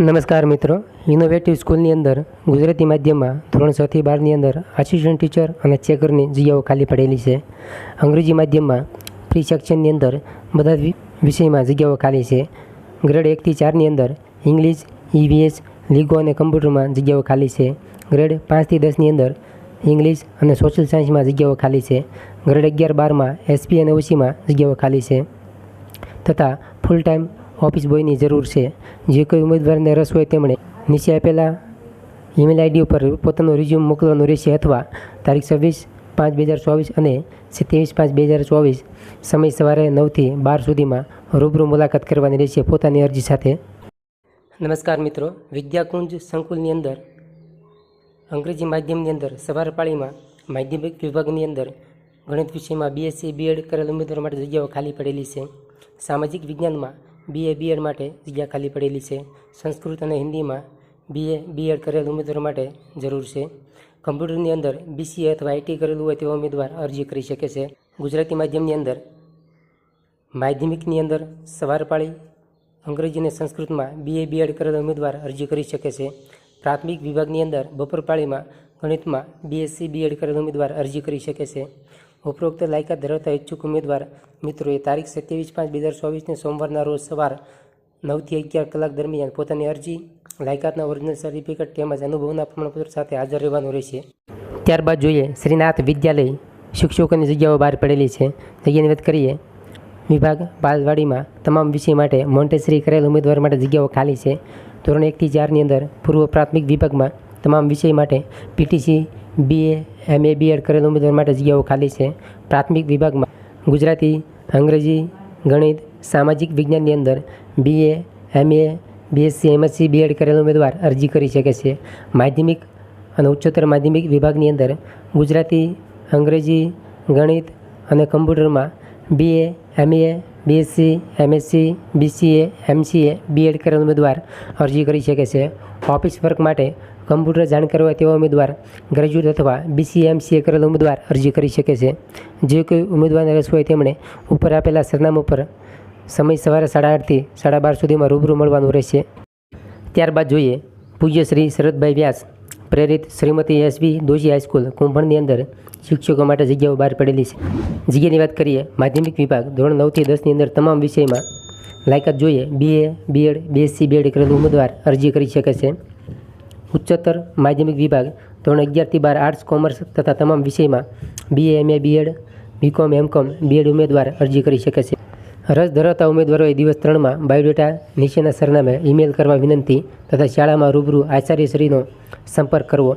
નમસ્કાર મિત્રો. ઇનોવેટિવ સ્કૂલની અંદર ગુજરાતી માધ્યમમાં ધોરણ છથી બારની અંદર આસિસ્ટન્ટ ટીચર અને ચેકરની જગ્યાઓ ખાલી પડેલી છે. અંગ્રેજી માધ્યમમાં પ્રી સેક્શનની અંદર બધા જ વિષયમાં જગ્યાઓ ખાલી છે. ગ્રેડ એકથી ચારની અંદર ઇંગ્લિશ ઈવીએસ લીગો અને કમ્પ્યુટરમાં જગ્યાઓ ખાલી છે. ગ્રેડ પાંચથી દસની અંદર ઇંગ્લિશ અને સોશિયલ સાયન્સમાં જગ્યાઓ ખાલી છે. ગ્રેડ અગિયાર બારમાં એસપી અને ઓસીમાં જગ્યાઓ ખાલી છે. તથા ફૂલ ટાઈમ ઓફિસ બોયની જરૂર છે. જે કોઈ ઉમેદવારને રસ હોય તેમણે નીચે આપેલા ઈમેલ આઈડી ઉપર પોતાનું રિઝ્યુમ મોકલવાનું રહેશે અથવા તારીખ છવ્વીસ પાંચ બે હજાર ચોવીસ અને સત્યાવીસ પાંચ બે હજાર ચોવીસ સમય સવારે નવથી બાર સુધીમાં રૂબરૂ મુલાકાત કરવાની રહેશે પોતાની અરજી સાથે. નમસ્કાર મિત્રો. વિદ્યાકુંજ સંકુલની અંદર, અંગ્રેજી માધ્યમની અંદર સવાર પાળીમાં માધ્યમિક વિભાગની અંદર ગણિત વિષયમાં બીએસસી બીએડ કરેલ ઉમેદવાર માટે જગ્યાઓ ખાલી પડેલી છે. સામાજિક વિજ્ઞાનમાં બીએ બીએડ માટે જગ્યા ખાલી પડેલી છે. સંસ્કૃત અને હિન્દીમાં બીએ બીએડ કરેલ ઉમેદવાર માટે જરૂર છે. કમ્પ્યુટરની અંદર બીસીએ અથવા આઈટી કરેલું હોય તેવા ઉમેદવાર અરજી કરી શકે છે. ગુજરાતી માધ્યમની અંદર માધ્યમિકની અંદર સવાર પાળી, અંગ્રેજી અને સંસ્કૃતમાં બીએ બીએડ કરેલા ઉમેદવાર અરજી કરી શકે છે. પ્રાથમિક વિભાગની અંદર બપોર પાળીમાં ગણિતમાં બીએસસી બીએડ કરેલ ઉમેદવાર અરજી કરી શકે છે. ઉપરોક્ત લાયકાત ધરાવતા ઈચ્છુક ઉમેદવાર મિત્રોએ તારીખ સત્યાવીસ પાંચ બે હજાર ચોવીસને સોમવારના રોજ સવાર નવથી અગિયાર કલાક દરમિયાન પોતાની અરજી, લાયકાતના ઓરિજિનલ સર્ટિફિકેટ તેમજ અનુભવના પ્રમાણપત્ર સાથે હાજર રહેવાનું રહેશે. ત્યારબાદ જોઈએ શ્રીનાથ વિદ્યાલય શિક્ષકોની જગ્યાઓ બહાર પડેલી છે. જગ્યાની વાત કરીએ, વિભાગ બાલવાડીમાં તમામ વિષય માટે મોન્ટેસરી કરેલ ઉમેદવાર માટે જગ્યાઓ ખાલી છે. ધોરણ એકથી ચારની અંદર પૂર્વ પ્રાથમિક વિભાગમાં તમામ વિષય માટે પીટીસી બીએ એમએ બીએડ કરેલ ઉમેદવાર માટે જગ્યાઓ ખાલી છે. પ્રાથમિક વિભાગમાં ગુજરાતી, અંગ્રેજી, ગણિત, સામાજિક વિજ્ઞાનની અંદર BA MA BSc MSc BEd કરેલ ઉમેદવાર અરજી કરી શકે છે. માધ્યમિક અને ઉચ્ચતર માધ્યમિક વિભાગની અંદર ગુજરાતી, અંગ્રેજી, ગણિત અને કમ્પ્યુટરમાં BA MA BSc MSc BCA MCA BEd કરેલ ઉમેદવાર અરજી કરી શકે છે. ઓફિસ વર્ક માટે કમ્પ્યુટર જાણકાર હોય તેવા ઉમેદવાર ગ્રેજ્યુએટ અથવા બીસીએ એમસીએ કરેલ ઉમેદવાર અરજી કરી શકે છે. જે કોઈ ઉમેદવારને રસ હોય તેમણે ઉપર આપેલા સરનામા પર સમય સવારે સાડા આઠથી સાડા બાર સુધીમાં રૂબરૂ મળવાનું રહેશે. ત્યારબાદ જોઈએ પૂજ્ય શ્રી શરદભાઈ વ્યાસ પ્રેરિત Shrimati SB Doshi high school કુંભણની અંદર શિક્ષકો માટે જગ્યાઓ બહાર પડેલી છે. જગ્યાની વાત કરીએ, માધ્યમિક વિભાગ ધોરણ નવથી દસની અંદર તમામ વિષયમાં લાયકાત જોઈએ. બીએ બીએડ બીએસસી બીએડ કરેલું ઉમેદવાર અરજી કરી શકે છે. ઉચ્ચતર માધ્યમિક વિભાગ ધોરણ અગિયારથી બાર આર્ટ્સ કોમર્સ તથા તમામ વિષયમાં BA MA BEd BCom MCom BEd ઉમેદવાર અરજી કરી શકે છે. રસ ધરાવતા ઉમેદવારોએ દિવસ ત્રણમાં બાયોડેટા નીચેના સરનામે ઈમેલ કરવા વિનંતી તથા શાળામાં રૂબરૂ આચાર્યશ્રીનો સંપર્ક કરવો.